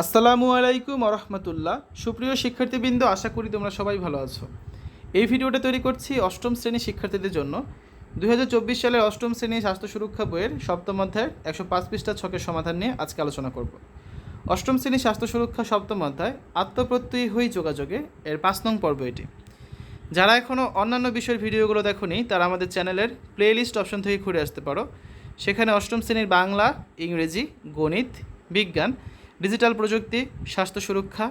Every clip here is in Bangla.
আসসালামু আলাইকুম রহমতুল্লাহ সুপ্রিয় শিক্ষার্থীবৃন্দ, আশা করি তোমরা সবাই ভালো আছো। এই ভিডিওটা তৈরি করছি অষ্টম শ্রেণির শিক্ষার্থীদের জন্য। দুই সালের অষ্টম শ্রেণি স্বাস্থ্য সুরক্ষা বইয়ের সপ্তম অধ্যায়ের একশো পাঁচ পৃষ্ঠা ছকের সমাধান নিয়ে আজকে আলোচনা করব। অষ্টম শ্রেণি স্বাস্থ্য সুরক্ষা সপ্তম অধ্যায়, আত্মপ্রত্যয়ী হই যোগাযোগে এর পাঁচ নং পর্ব এটি। যারা এখনও অন্যান্য বিষয়ের ভিডিওগুলো দেখোনি, তারা আমাদের চ্যানেলের প্লেলিস্ট অপশন থেকে ঘুরে আসতে পারো। সেখানে অষ্টম শ্রেণির বাংলা, ইংরেজি, গণিত, বিজ্ঞান ডিজিটাল প্রযুক্তি, স্বাস্থ্য সুরক্ষা,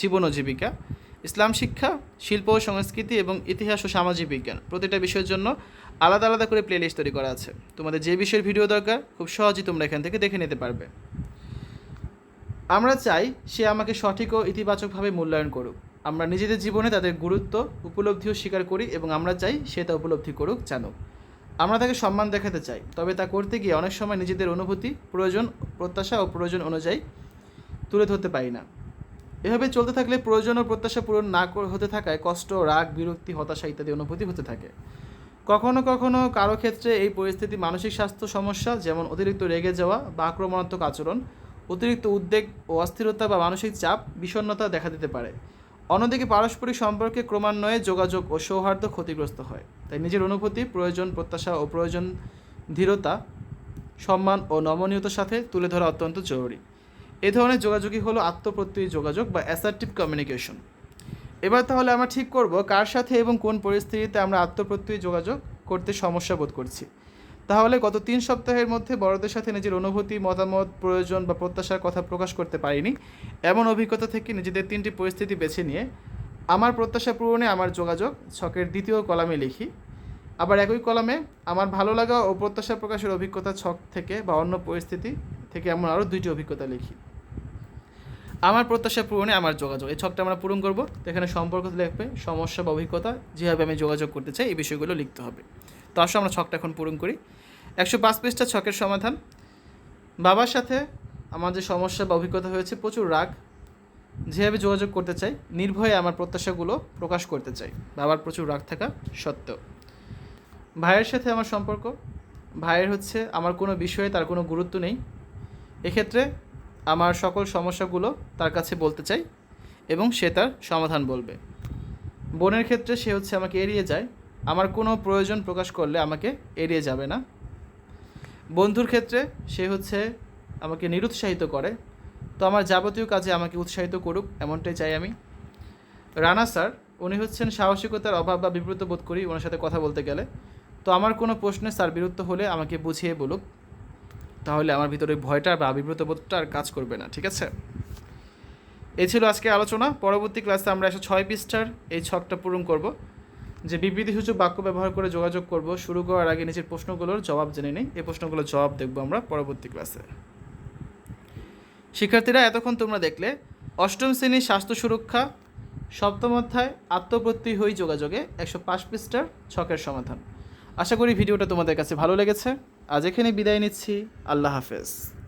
জীবন ও জীবিকা, ইসলাম শিক্ষা, শিল্প ও সংস্কৃতি এবং ইতিহাস ও সামাজিক বিজ্ঞান প্রতিটা বিষয়ের জন্য আলাদা আলাদা করে প্লেলিস্ট তৈরি করা আছে। তোমাদের যে বিষয়ের ভিডিও দরকার, খুব সহজেই তোমরা এখান থেকে দেখে নিতে পারবে। আমরা চাই সে আমাকে সঠিক ও ইতিবাচকভাবে মূল্যায়ন করুক। আমরা নিজেদের জীবনে তাদের গুরুত্ব, উপলব্ধিও স্বীকার করি এবং আমরা চাই সে তা উপলব্ধি করুক, জানুক। আমরা তাকে সম্মান দেখাতে চাই, তবে তা করতে গিয়ে অনেক সময় নিজেদের অনুভূতি, প্রয়োজন, প্রত্যাশা ও প্রয়োজন অনুযায়ী তুলে ধরতে পারি না। এভাবে চলতে থাকলে প্রয়োজন ও প্রত্যাশা পূরণ না হতে থাকায় কষ্ট, রাগ, বিরক্তি, হতাশা ইত্যাদি অনুভূতি হতে থাকে। কখনো কখনো কারও ক্ষেত্রে এই পরিস্থিতি মানসিক স্বাস্থ্য সমস্যা, যেমন অতিরিক্ত রেগে যাওয়া বা আক্রমণাত্মক আচরণ, অতিরিক্ত উদ্বেগ ও অস্থিরতা বা মানসিক চাপ বিষণ্ণতা দেখা দিতে পারে। অন্যদিকে পারস্পরিক সম্পর্কে ক্রমান্বয়ে যোগাযোগ ও সৌহার্দ্য ক্ষতিগ্রস্ত হয়। তাই নিজের অনুভূতি, প্রয়োজন, প্রত্যাশা ও প্রয়োজন ধীরতা, সম্মান ও নমনীয়তার সাথে তুলে ধরা অত্যন্ত জরুরি। এ ধরনের যোগাযোগই হলো আত্মপ্রত্যয়ী যোগাযোগ বা অ্যাসার্টিভ কমিউনিকেশন এবার তাহলে আমরা ঠিক করব কার সাথে এবং কোন পরিস্থিতিতে আমরা আত্মপ্রত্যয়ী যোগাযোগ করতে সমস্যা বোধ করছি। তাহলে গত তিন সপ্তাহের মধ্যে বড়দের সাথে নিজের অনুভূতি, মতামত, প্রয়োজন বা প্রত্যাশার কথা প্রকাশ করতে পারিনি। এমন অভিজ্ঞতা থেকে নিজেদের তিনটি পরিস্থিতি বেছে নিয়ে আমার প্রত্যাশা পূরণে আমার যোগাযোগ ছকের দ্বিতীয় কলামে লিখি। আবার একই কলামে, আমার ভালো লাগা ও প্রত্যাশা প্রকাশের অভিজ্ঞতা ছক থেকে বা অন্য পরিস্থিতি থেকে এমন আরও দুইটি অভিজ্ঞতা লিখি। আমার প্রত্যাশা পূরণে আমার যোগাযোগ। এই ছকটা আমরা পূরণ করব। তো এখানে সম্পর্ক লিখবে সমস্যা বা অভিজ্ঞতা, যেভাবে আমি যোগাযোগ করতে চাই, এই বিষয়গুলো লিখতে হবে। তো আসলে আমরা ছকটা এখন পূরণ করি। একশো পাঁচ পৃষ্ঠা ছকের সমাধান। বাবার সাথে আমার যে সমস্যা বা অভিজ্ঞতা হয়েছে, প্রচুর রাগ। যেভাবে যোগাযোগ করতে চাই, নির্ভয়ে আমার প্রত্যাশাগুলো প্রকাশ করতে চাই। বাবার প্রচুর রাগ থাকা সত্ত্বেও। ভাইয়ের সাথে আমার সম্পর্ক। ভাইয়ের হচ্ছে, আমার কোনো বিষয়ে তার কোনো গুরুত্ব নেই। এক্ষেত্রে আমার সকল সমস্যাগুলো তার কাছে বলতে চাই এবং সে তার সমাধান বলবে। বোনের ক্ষেত্রে সে হচ্ছে আমাকে এড়িয়ে যায়। আমার কোনো প্রয়োজন প্রকাশ করলে আমাকে এড়িয়ে যাবে না। বন্ধুর ক্ষেত্রে সে হচ্ছে আমাকে নিরুৎসাহিত করে। তো আমার যাবতীয় কাজে আমাকে উৎসাহিত করুক, এমনটাই চাই আমি। রানা স্যার, উনি হচ্ছেন সাহসিকতার অভাব বা বিব্রত বোধ করি ওনার সাথে কথা বলতে গেলে। তো আমার কোনো প্রশ্নে স্যার বিরুদ্ধ হলে আমাকে বুঝিয়ে বলুক। তাহলে আমার ভিতরে ভয়টা বা বিব্রত বোধটা আর কাজ করবে না, ঠিক আছে? এই ছিল আজকে আলোচনা। পরবর্তী ক্লাসে আমরা একশো ছয় পৃষ্ঠার এই ছকটা পূরণ করব, যে বিবৃতিসূচক বাক্য ব্যবহার করে যোগাযোগ করব। শুরু করার আগে নিজের প্রশ্নগুলোর জবাব জেনে নেই। এই প্রশ্নগুলোর জবাব দেখব আমরা পরবর্তী ক্লাসে। শিক্ষার্থীরা, এতক্ষণ তোমরা দেখলে, অষ্টম শ্রেণির স্বাস্থ্য সুরক্ষা, সপ্তম অধ্যায় আত্মপ্রত্যয়ী হই যোগাযোগে একশো পাঁচ পৃষ্ঠার ছকের সমাধান। আশা করি ভিডিওটা তোমাদের কাছে ভালো লেগেছে। আজ এখানে বিদায় নিচ্ছি। আল্লাহ হাফেজ।